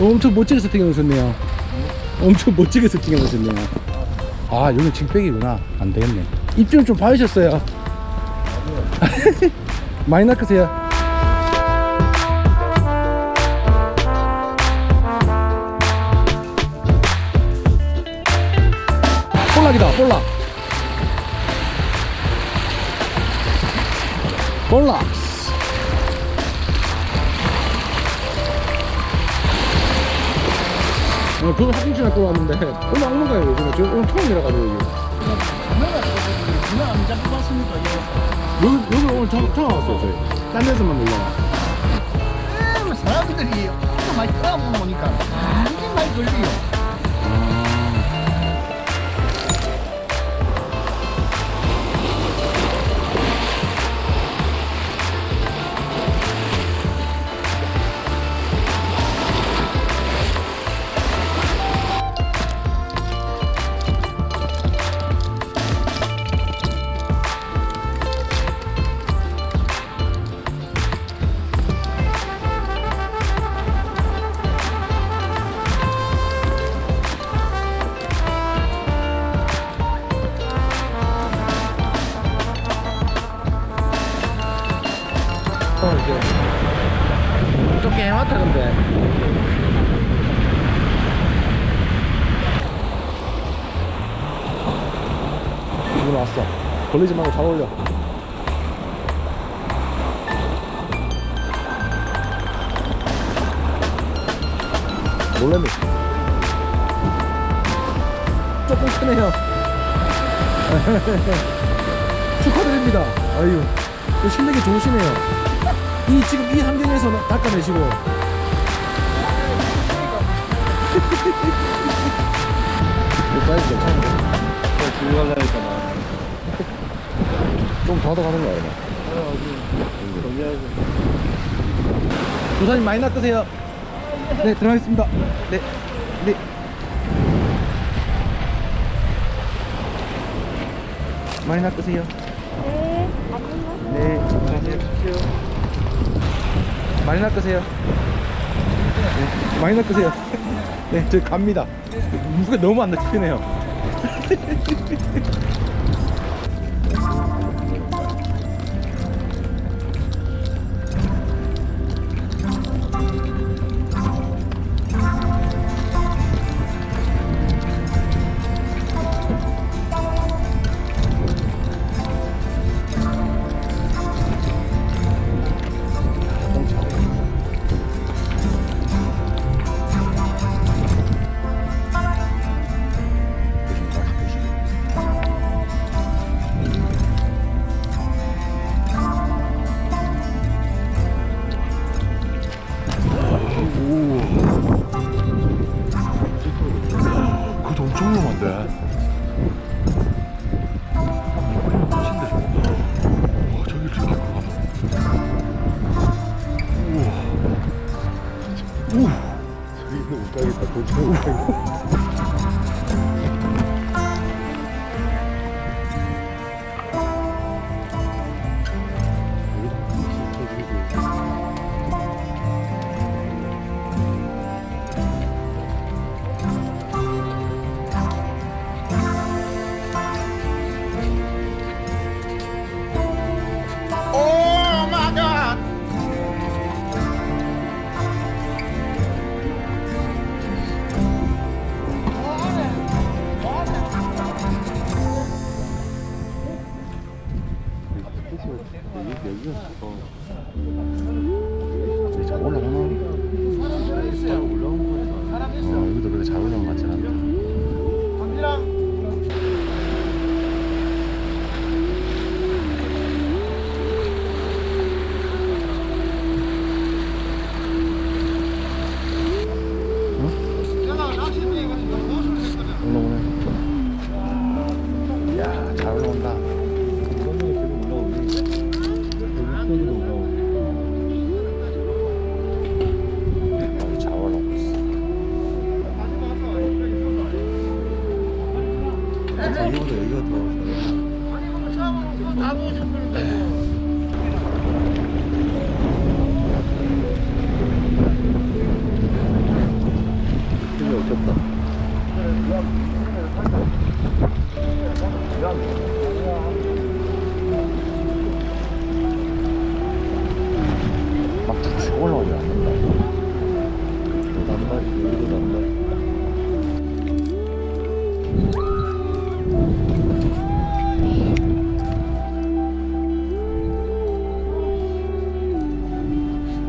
엄청 멋지게 세팅해 놓으셨네요. 엄청 멋지게 세팅해 놓으셨네요. 아, 여기 직백이구나. 안 되겠네. 입좀 좀 봐주셨어요. 많이 낚으세요. 볼락이다, 볼락. 볼락. 어, 그거 학교지 갖고 왔는데 오늘 안 먹어요 요즘에 저 오늘 처음이라 가지고 여기 누나 왔습니까? 이거. 여기, 여기 오늘 처음, 처음 왔어요 저희 딴 데서만 놀러 와 음, 사람들이 하도 많이 끌어보고 보니까 완전 많이 걸려요. 어 이제 좀 깨맣다 근데. 이거 왔어. 걸리지 말고 잘 올려. 놀래미. 조금 크네요. 축하드립니다. 아유 또 실력이 좋으시네요 이 지금 이 환경에서 나- 닦아내시고 이 사이즈 괜찮은데? 집에 가려니까 나. 좀더 더 가는 거 아니야? 정리하고. 조사님 많이 낚으세요 네 들어가겠습니다 네 네. 많이 낚으세요 네 안녕하세요 많이 낚으세요. 네, 많이 낚으세요. 네 저희 갑니다. 무게 너무 안 낚이네요 여기가 어. 잘 올라가나? 어, 여기도 그렇게 잘 올라온 것 같진 않다 올라오네 이야 잘 올라온다 미쳤다.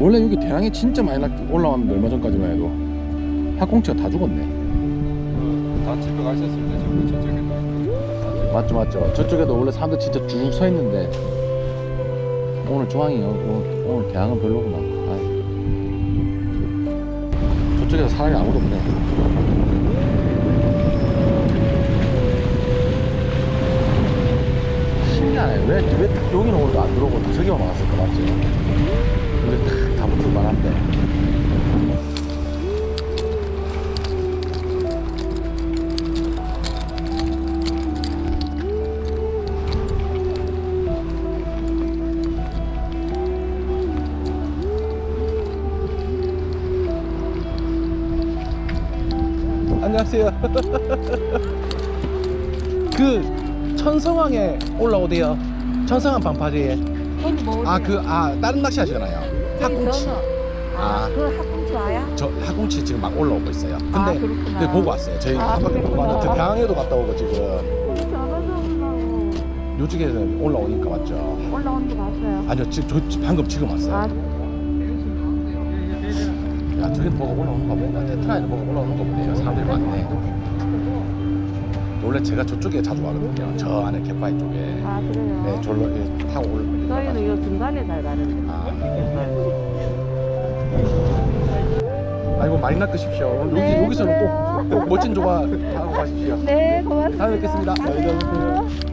원래 여기 대항이 진짜 많이 나- 올라왔는데 얼마 전까지만 해도 학꽁치가 다 죽었네. 다 집에 가셨을 때 저기 저쪽에 맞죠 맞죠. 저쪽에도 원래 사람들 진짜 쭉 서 있는데 오늘 조항이 오늘, 오늘 대항은 별로구나. 아이. 저쪽에서 사람이 아무도 없네. 신기하네. 왜, 왜딱 여기는 오늘 안 들어오고 다 저기만 왔을까 맞지? 근데 탁다 붙을 만한데. 안녕하세요. 그 천성항에 올라오대요. 천성항 방파제에. 거기 뭐아그 아 다른 낚시 하시잖아요. 학꽁치. 아, 아. 그 학꽁치 와야? 저 학꽁치 지금 막 올라오고 있어요. 근데 아, 그렇구나. 네, 보고 왔어요. 저희 아, 한 바퀴 보고. 왔는데 대항에도 갔다 오고 지금 요쪽에는 올라오니까 맞죠. 올라오는 거 봤어요. 아니요 지금 저 지- 방금 지금 왔어요. 아, 야 저기 뭐가 올라오는가 보다. 테트라에는 뭐가 올라오는 거 보네요. 사람들이 많네. 원래 제가 저쪽에 자주 가거든요. 저 안에 갯바위 쪽에. 아 그래요? 네, 졸로 예, 타고 올. 저희는 이 중간에 잘 가는데. 아. 아이고 많이 낚으십시오. 오늘 여기 네, 여기서는 그래요. 꼭, 꼭 멋진 조가 하고 가십시오. 네, 고맙습니다. 다음에 뵙겠습니다. 가세요. 네,